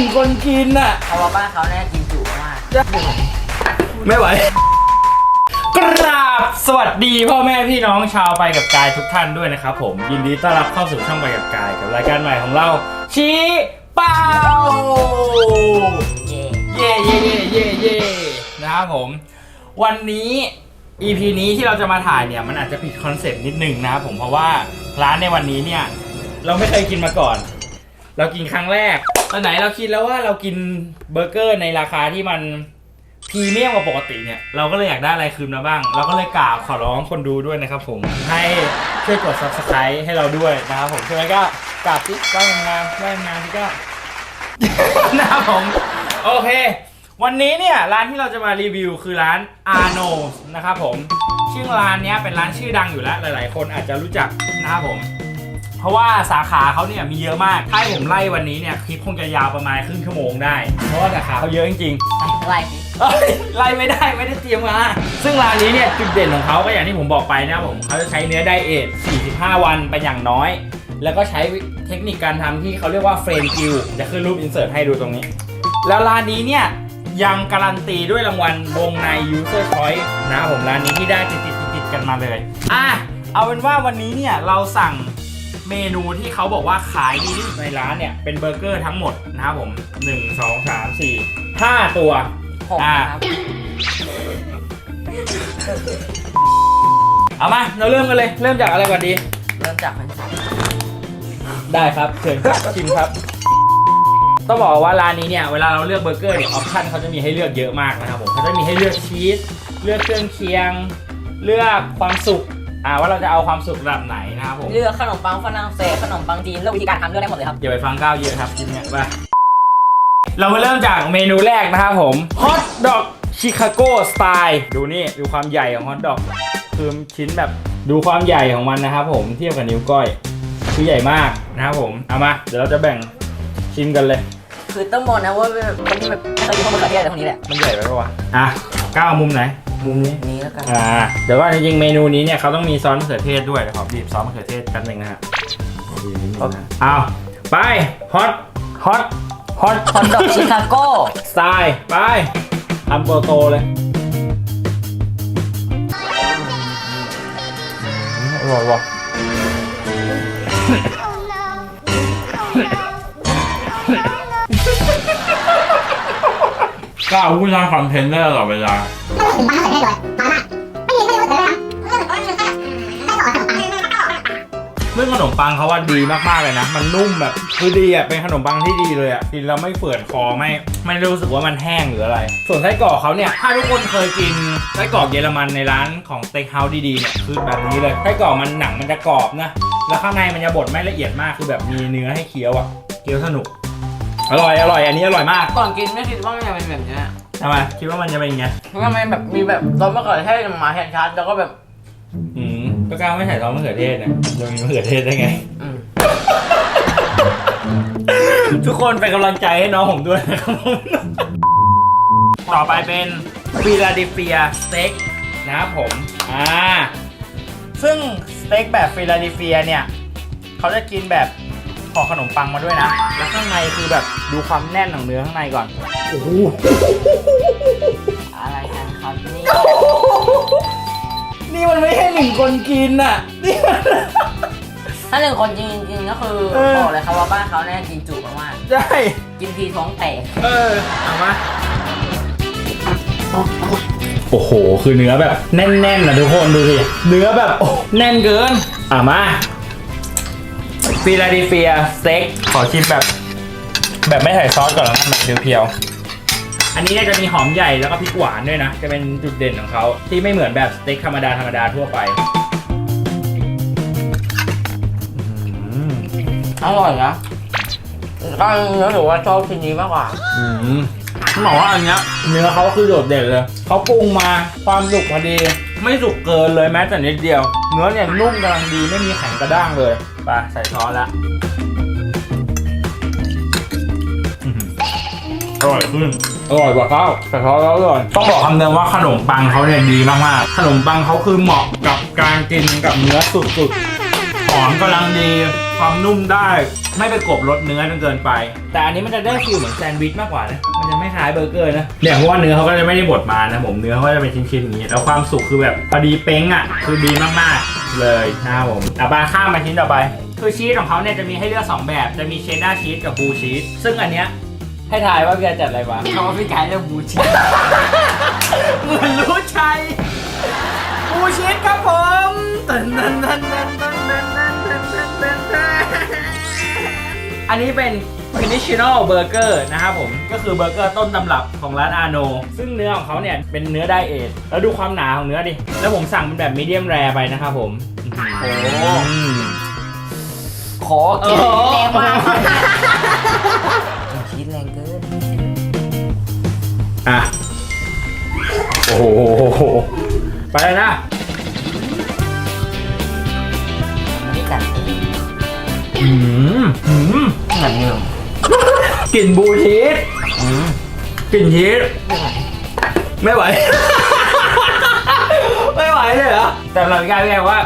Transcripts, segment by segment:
งคนกินอะ เพราะว่าบ้านเขาเนี่ยกินจุมากไม่ไหว กราบสวัสดีพ่อแม่พี่น้องชาวไปกับกายทุกท่านด้วยนะครับผม ยินดีต้อนรับเข้าสู่ช่องไปกับกายกับรายการใหม่ของเรา ชี้เป้า เย่เย่เย่เย่เย่เย่นะครับผม วันนี้ EP นี้ที่เราจะมาถ่ายเนี่ย มันอาจจะผิดคอนเซปต์นิดนึงนะครับผมเพราะว่าร้านในวันนี้เนี่ย เราไม่เคยกินมาก่อน เรากินครั้งแรก ตอนไหนเราคิดแล้วว่าเรากินเบอร์เกอร์ในราคาที่มันพรีเมียมกว่าปกติเนี่ย เราก็เลยอยากได้อะไรคืนมาบ้าง เราก็เลยกราบขอร้องคนดูด้วยนะครับผม ให้ช่วยกด subscribe ให้เราด้วยนะครับผมใช่ไหมก็กราบที่ว่างงานว่างงานที่ก็ นะครับผม โอเค วันนี้เนี่ยร้านที่เราจะมารีวิวคือร้าน Arno นะครับผม ชื่อร้านเนี้ยเป็นร้านชื่อดังอยู่แล้ว หลาย ๆ คนอาจจะรู้จักนะครับผม เพราะว่าสาขาเขาเนี่ยมีเยอะมากถ้าให้ผมไล่วันนี้เนี่ยคลิปคงจะยาวประมาณครึ่งชั่วโมงได้ เพราะว่าสาขาเขาเยอะจริงๆ ไล่สิเอ้ยไล่ไม่ได้ไม่ได้เตรียมมา ซึ่งร้านนี้เนี่ยจุดเด่นของเขาก็อย่างที่ผมบอกไปนะครับผมเขาจะใช้เนื้อไดเอท 45 วันเป็นอย่างน้อย แล้วก็ใช้เทคนิคการทำที่เขาเรียกว่าเฟรนกิลจะขึ้นรูปอินเสิร์ตให้ดูตรงนี้ แล้วร้านนี้เนี่ยยังการันตีด้วยรางวัลวงใน User Choice นะครับผมร้านนี้ที่ได้ติดติดติดๆกันมาเลย อะเอาเป็นว่าวันนี้เนี่ยเราสั่ง เมนูที่เขาบอกว่าขายดีที่สุดในร้านเนี่ยเป็นเบอร์เกอร์ทั้งหมดนะครับผม1 2 3 4 5ตัวหกอ่านะครับเอามาเราเริ่มกันเลย เริ่มจากอะไรก่อนดี เริ่มจากเป็นสายได้ครับเชิญครับชิมครับ ต้องบอกว่าร้านนี้เนี่ยเวลาเราเลือกเบอร์เกอร์เนี่ยออปชั่นเขาจะมีให้เลือกเยอะมากนะครับผมเขาจะมีให้เลือกชีสเลือกเครื่องเคียง เลือกความสุข อ่าว่าเราจะเอาความสุขระดับไหนนะครับผมเลือกขนมปังฝรั่งเศสขนมปังจีนเลือกวิธีการทำเลือกได้หมดเลยครับอย่าไปฟังก้าวเยอะครับทีนี้ว่าเรามาเริ่มจากเมนูแรกนะครับผมฮอทดอกชิคาโกสไตล์ดูนี่ดูความใหญ่ของฮอทดอกคือชิ้นแบบดูความใหญ่ของมันนะครับผมเทียบกับนิ้วก้อยคือใหญ่มากนะครับผมเอามาเดี๋ยวเราจะแบ่งชิมกันเลย คือต้องบอกนะว่าแบบคนที่แบบไม่เคยกินข้าวมันเขือเทศอะไรพวกนี้แหละมันใหญ่ไปปะวะอะก้าวเอามุมไหน มุมนี้นี้แล้วกันอ่าเดี๋ยวว่าจริงๆเมนูนี้เนี่ยเขาต้องมีซอสมะเขือเทศด้วยเดี๋ยวขอบีบซอสมะเขือเทศกันหนึ่งนะฮะบีบนิดนึงนะเอาไปฮอตฮอตฮอตฮอตดอกชิคาโก้สไตล์ไปทำโตโตๆเลยอร่อยว่ะ กล้าพูดทางคอนเทนต์ได้ตลอดเวลาถึงบ้านให้เลยมาม่าไม่มีไม่รู้เลยนะเรื่องของเรื่องไส้กรอกขนมปังเรื่องขนมปังเขาว่าดีมากๆเลยนะ มันนุ่มแบบคือดีอะเป็นขนมปังที่ดีเลยอะกินแล้วไม่เปื่อนคอไม่ไม่รู้สึกว่ามันแห้งหรืออะไร ส่วนไส้กรอกเขาเนี่ยถ้าทุกคนเคยกินไส้กรอกเยอรมันในร้านของสเต็กเฮาส์ดีๆเนี่ยคือแบบนี้เลยไส้กรอกมันหนังมันจะกรอบนะแล้วข้างในมันจะบดไม่ละเอียดมากคือแบบมีเนื้อให้เคี้ยวอะเคี้ยวสนุก อร่อยอร่อยอันนี้อร่อยมากก่อนกินไม่คิดว่ามันจะเป็นแบบนี้ทำไมคิดว่ามันจะเป็นยังไงเพราะว่ามันแบบมีแบบซอสมะเขือเทศมาแทนชัดแล้วก็แบบ อืมก็กล้าไม่ใส่ซอสมะเขือเทศนะจะมีมะเขือเทศได้ไง อืม ทุกคนเป็นกำลังใจให้น้องผมด้วยนะครับผมต่อไปเป็นฟิลาเดลเฟียสเต็กนะครับผมอ่าซึ่งสเต็กแบบฟิลาเดลเฟียเนี่ย เขาจะกินแบบ ขอขนมปังมาด้วยนะ แล้วข้างในคือแบบดูความแน่นของเนื้อข้างในก่อน โอ้โห อะไรกันครับนี่นี่มันไม่ใช่หนึ่งคนกินอะ นี่มัน ถ้าหนึ่งคนจริงจริงๆก็คือเออ บอกเลยครับว่าบ้านเขาเนี่ยกินจุมากใช่ๆกินทีท้องแตกเออเอามา โอ้โห คือเนื้อแบบแน่นๆนะทุกคนดูสิ เนื้อแบบโอ้แน่นเกิน อะมา ฟิลาเดลเฟียสเต็กขอชิมแบบ แบบไม่ใส่ซอสก่อนแล้วกันแบบเพียวๆอันนี้เนี่ยจะมีหอมใหญ่แล้วก็พริกหวานด้วยนะ จะเป็นจุดเด่นของเขาที่ไม่เหมือนแบบสเต็กธรรมดาธรรมดาทั่วไปอื้อหืออร่อยนะก็เนื้อถือว่าชอบชิ้นนี้มากกว่า อืมต้องบอกว่าอันเนี้ยเนื้อเขาคือโดดเด่นเลย เขาปรุงมาความสุกพอดี ไม่สุกเกินเลยแม้แต่นิดเดียว เนื้อเนี่ยนุ่มกำลังดีไม่มีแข็งกระด้างเลยไปใส่ซอสละอื้อหืออร่อยขึ้นอร่อยกว่าข้าวใส่ซอสแล้วอร่อยต้องบอกคำเดิมว่าขนมปังเขาเนี่ยดีมากๆขนมปังเขาคือเหมาะกับการกินกับเนื้อสุดๆหอมกำลังดี ความนุ่มได้ ไม่ไปกบรสเนื้อจนเกินไป แต่อันนี้มันจะได้ฟิลเหมือนแซนด์วิชมากกว่านะ มันจะไม่คล้ายเบอร์เกอร์นะเนี่ยเพราะว่าเนื้อเขาก็จะไม่ได้บดมานะผมเนื้อเขาจะเป็นชิ้นๆอย่างนี้แล้วความสุกคือแบบพอดีเป้งอะคือดีมากๆเลยนะผมอะบาข้ามมาชิ้นต่อไป คือชีสของเขาเนี่ยจะมีให้เลือกสองแบบจะมีเชดดาร์ชีสกับบูชีสซึ่งอันเนี้ยให้ทายว่าพี่กาจัดอะไรวะเขาว่าพี่กายเลือกบูชีสเหมือนรู้ใจบูชีสครับผมตันนันนันนันนันนัน ตันตันตันอันนี้เป็น traditional burger นะครับผม ก็คือเบอร์เกอร์ต้นตำรับของร้านอาโน ซึ่งเนื้อของเขาเนี่ยเป็นเนื้อไดเอทแล้วดูความหนาของเนื้อดิ แล้วผมสั่งเป็นแบบมีเดียมแรไปนะครับผมโอ้อืมขอกินโอ้โหแรงมากชีสแรงเกินอะ โอ้โห ไปเลยนะ กันอืมอืมเหมือนเดิมกลิ่นบูชีสอืมกลิ่นชีสไม่ไหวไม่ไหวเลยเหรอแต่เรากลายเป็นไงว่า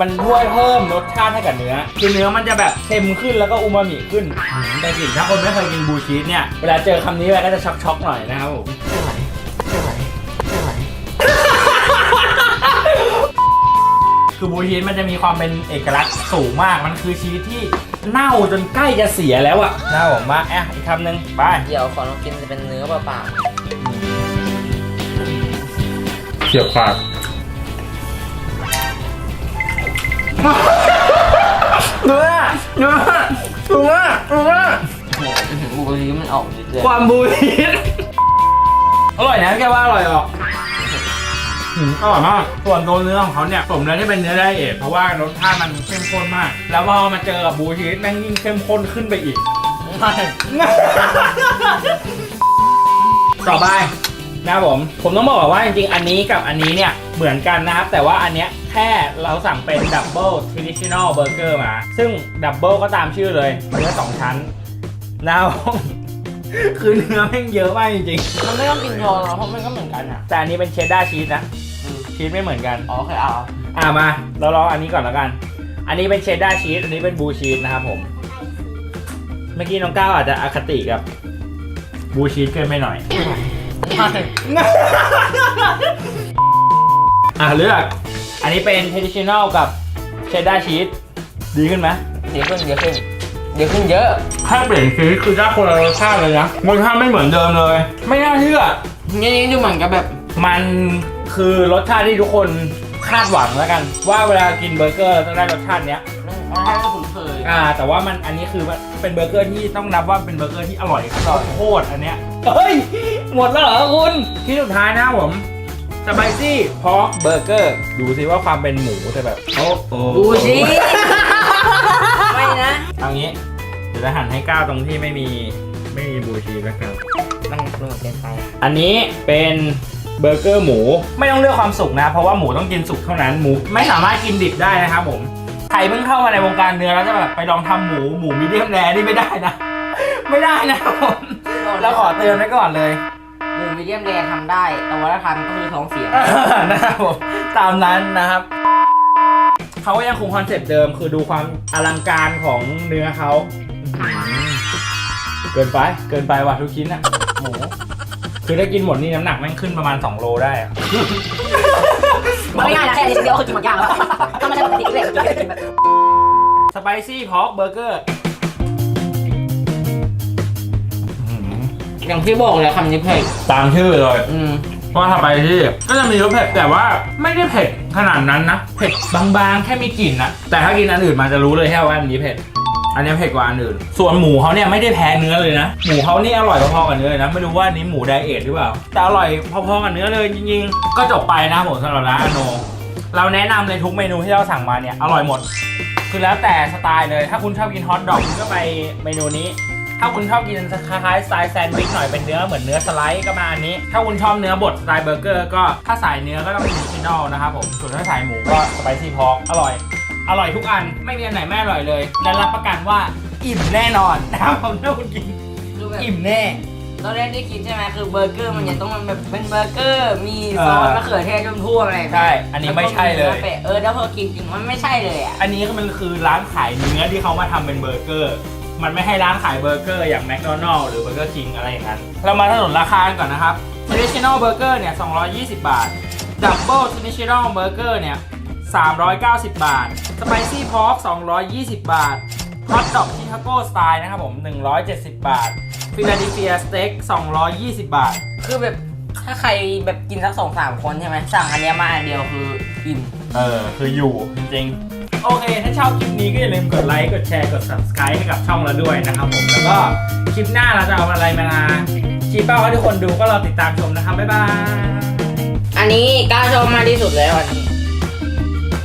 มันช่วยเพิ่มรสชาติให้กับเนื้อคือเนื้อมันจะแบบเค็มขึ้นแล้วก็อูมามิขึ้นอืมแต่กลิ่นถ้าคนไม่เคยกินบูชีสเนี่ยเวลาเจอคำนี้ไปก็จะช็อกๆหน่อยนะครับผมไม่ไหวไม่ คือบูชีสมันจะมีความเป็นเอกลักษณ์สูงมาก มันคือชีสที่เน่าจนใกล้จะเสียแล้วอะนะครับผมมาแอะอีกคำหนึ่งไปเดี๋ยวขอลองกินจะเป็นเนื้อเปล่าเฉียบขาดเนื้อเนื้อเนื้อเนื้อๆโอ้โหอื้อหือบูชิมันออกเรื่อยความบูชีสอร่อยนะแกว่าอร่อยออก อืมอร่อยมาก ส่วนตัวเนื้อของเขาเนี่ยสมแล้วที่เป็นเนื้อไดเอทเพราะว่ารสชาติมันเข้มข้นมาก แล้วพอมาเจอกับบูชีสแม่งยิ่งเข้มข้นขึ้นไปอีกๆไม่ต่อไปนะครับผม ผมต้องบอกก่อนว่าจริงๆ อันนี้กับอันนี้เนี่ย เหมือนกันนะครับ แต่ว่าอันเนี้ยแค่เราสั่งเป็นดับเบิลท d i t i o n a l burger มา ซึ่งดับเบิลก็ตามชื่อเลยเนื้อสองชั้นนะครับผมคือเนื้อแม่งเยอะมากจริงมันไม่ต้องกินโชว์หรอกเพราะมันก็เหมือนกันอะๆ แต่อันนี้เป็นเชดดาร์ชีสนะ ชีสไม่เหมือนกัน อ๋อโอเคเอา อ่ามา เราลองอันนี้ก่อนแล้วกัน อันนี้เป็นเชดดาร์ชีส อันนี้เป็นบลูชีสนะครับผม เมื่อกี้น้องก้าวอาจจะอคติกับบลูชีสเกินไปหน่อย อะเลือก อันนี้เป็น traditional กับ cheddar cheese ดีขึ้นไหมเดี๋ยวขึ้นเดี๋ยวขึ้นเดี๋ยวขึ้นเยอะ ถ้าเปลี่ยนชีสคือได้คนละรสชาติเลยนะรสชาติไม่เหมือนเดิมเลย ไม่น่าเชื่อ นี่นี่ดูเหมือนกับแบบ มัน คือรสชาติที่ทุกคนคาดหวังแล้วกัน ว่าเวลากินเบอร์เกอร์เราต้องได้รสชาติเนี้ยมันให้ไม่คุ้นเคยอ่า แต่ว่ามันอันนี้คือเป็นเบอร์เกอร์ที่ต้องนับว่าเป็นเบอร์เกอร์ที่อร่อยโคตรอันเนี้ยเฮ้ยหมดแล้วเหรอคุณที่สุดท้ายนะผมสไปซี่พอกเบอร์เกอร์ดูสิว่าความเป็นหมูจะแบบโอ้โหบูชิไม่นะเอางี้เดี๋ยวจะหั่นให้ก้าวตรงที่ไม่มีไม่มีบูชีแล้วกันมันมันเหมือนเป็นไฟอันนี้เป็น เบอร์เกอร์หมูไม่ต้องเลือกความสุกนะ เพราะว่าหมูต้องกินสุกเท่านั้นหมู ไม่สามารถกินดิบได้นะครับผมใครเพิ่งเข้ามาในวงการเนื้อแล้วจะแบบไปลองทำหมูหมูมีเดียมแรนี่ไม่ได้นะ ไม่ได้นะครับผมเราขอเตือนไว้ก่อนเลย หมูมีเดียมแรทำได้ แต่ว่าถ้าทำก็คือท้องเสียนะครับผมตามนั้นนะครับเขาก็ยังคงคอนเซ็ปต์เดิมคือดูความอลังการของเนื้อเขาอื้อหือเกินไปเกินไปว่ะทุกชิ้นอะหมู คือถ้ากินหมดนี่น้ำหนักแม่งขึ้นประมาณ 2 โลได้อะมันไม่ง่ายนะแค่นี้เดียวคือกินหมดยากแล้วก็ไม่ใช่ปกติเลยกินแบบสไปซี่พอกเบอร์เกอร์อย่างที่บอกเลยคำนี้เผ็ดตามชื่อเลยอืมว่าสไปซี่ก็จะมีรสเผ็ดแต่ว่าไม่ได้เผ็ดขนาดนั้นนะ เผ็ดบางๆ แค่มีกลิ่นนะแต่ถ้ากินอันอื่นมาจะรู้เลยแค่ว่าอันนี้เผ็ด อันนี้เผ็ดกว่าอันอื่น ส่วนหมูเขาเนี่ยไม่ได้แพ้เนื้อเลยนะ หมูเขานี่อร่อยพอๆกับเนื้อเลยนะ ไม่รู้ว่านนี้หมูไดเอทหรือเปล่า แต่อร่อยพอๆกับเนื้อเลยจริงๆ ก็จบไปนะผมสำหรับร้านอโน เราแนะนำเลยทุกเมนูที่เราสั่งมาเนี่ยอร่อยหมด คือแล้วแต่สไตล์เลย ถ้าคุณชอบกินฮอทดอกคุณก็ไปเมนูนี้ ถ้าคุณชอบกินคล้ายๆสไตล์แซนด์วิชหน่อยเป็นเนื้อเหมือนเนื้อสไลด์ก็มาอันนี้ ถ้าคุณชอบเนื้อบดสไตล์เบอร์เกอร์ก็ถ้าสายเนื้อก็ต้องเป็นออริจินอลนะครับผม ส่วนถ้าสายหมูก็สไปซี่พอกอร่อย อร่อยทุกอันไม่มีอันไหนไม่อร่อยเลย และรับประกันว่าอิ่มแน่นอนนะครับผมถ้าคุณกินดูแบบอิ่มแน่ดตอนแรกที่คิดใช่ไหมคือเบอร์เกอร์มันจะต้องมันแบบเป็นเบอร์เกอร์ มีซอสมะเขือเทศท่วมๆอะไรแบบใช่นี้อันนี้ไม่ใช่เลยแวก็มีนื้อเป็ดเออแล้วพอกินจริงมันไม่ใช่เลยอะ อันนี้มันคือร้านขายเนื้อที่เขามาทำเป็นเบอร์เกอร์ มันไม่ให้ร้านขายเบอร์เกอร์อย่างแมคโดนัลล์หรือเบอร์เกอร์คิงอะไรอย่างนั้น เรามาถนนราคากันก่อนนะครับ Traditional Burger เนี่ย 220 บาท Double Traditional Burger เนี่ย 390 บาท Spicy Pork 220 บาท Hot Dog Chicago Style นะครับผม 170 บาท Philadelphia Steak 220 บาท คือแบบถ้าใครแบบกินสักสองสามคนใช่ไหมสั่งอันเนี้ยมาอันเดียวคืออิ่มเออ คืออยู่จริงๆ โอเค ถ้าชอบคลิปนี้ก็อย่าลืมกดไลค์ กดแชร์ กด subscribe ให้กับช่องเราด้วยนะครับผม แล้วก็คลิปหน้าเราจะเอาอะไรมาชี้เป้าให้ทุกคนดูก็รอติดตามชมนะครับ บ๊ายบาย อันนี้กล้าชอบมากที่สุดแล้วอันนี้